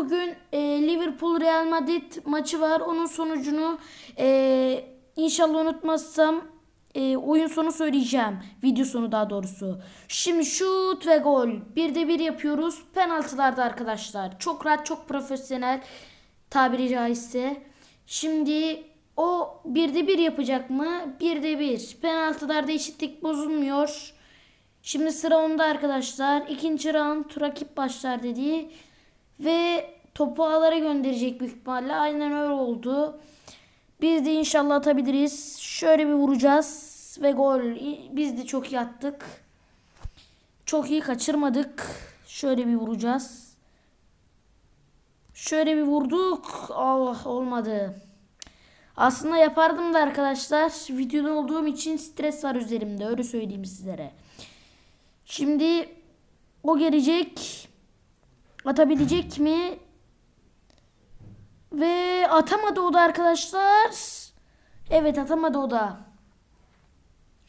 bugün e, Liverpool Real Madrid maçı var. Onun sonucunu e, inşallah unutmazsam e, oyun sonu söyleyeceğim. Video sonu daha doğrusu. Şimdi şut ve gol. Bir de bir yapıyoruz. Penaltılarda arkadaşlar. Çok rahat, çok profesyonel tabiri caizse. Şimdi o bir de bir yapacak mı? Bir de bir. Penaltılarda eşitlik bozulmuyor. Şimdi sıra onda arkadaşlar. İkinci round rakip başlar dedi. Ve topu ağlara gönderecek büyük ihtimalle. Aynen öyle oldu. Biz de inşallah atabiliriz. Şöyle bir vuracağız. Ve gol. Biz de çok iyi attık. Çok iyi kaçırmadık. Şöyle bir vuracağız. Şöyle bir vurduk. Allah olmadı. Aslında yapardım da arkadaşlar. Videoda olduğum için stres var üzerimde. Öyle söyleyeyim sizlere. Şimdi o gelecek. Atabilecek mi? Ve atamadı o da arkadaşlar. Evet atamadı o da.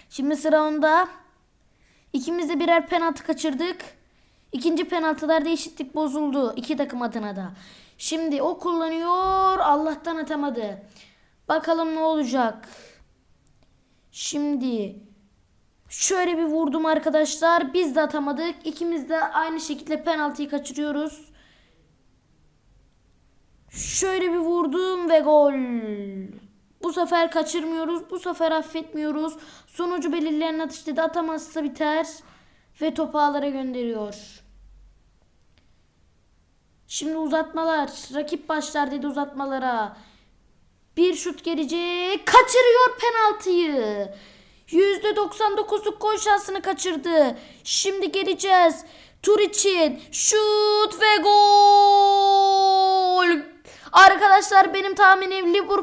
Şimdi sıra onda. İkimiz de birer penaltı kaçırdık. İkinci penaltılarda eşitlik bozuldu. iki takım adına da. Şimdi o kullanıyor. Allah'tan atamadı. Bakalım ne olacak. Şimdi şöyle bir vurdum arkadaşlar. Biz de atamadık. İkimiz de aynı şekilde penaltıyı kaçırıyoruz. Şöyle bir vurdum ve gol. Bu sefer kaçırmıyoruz. Bu sefer affetmiyoruz. Sonucu belirleyen atış dedi. Atamazsa biter. Ve topu ağlara gönderiyor. Şimdi uzatmalar. Rakip başlar dedi uzatmalara. Bir şut gelecek. Kaçırıyor penaltıyı. %99'luk gol şansını kaçırdı. Şimdi geleceğiz. Tur için şut ve gol. Arkadaşlar benim tahminim Liverpool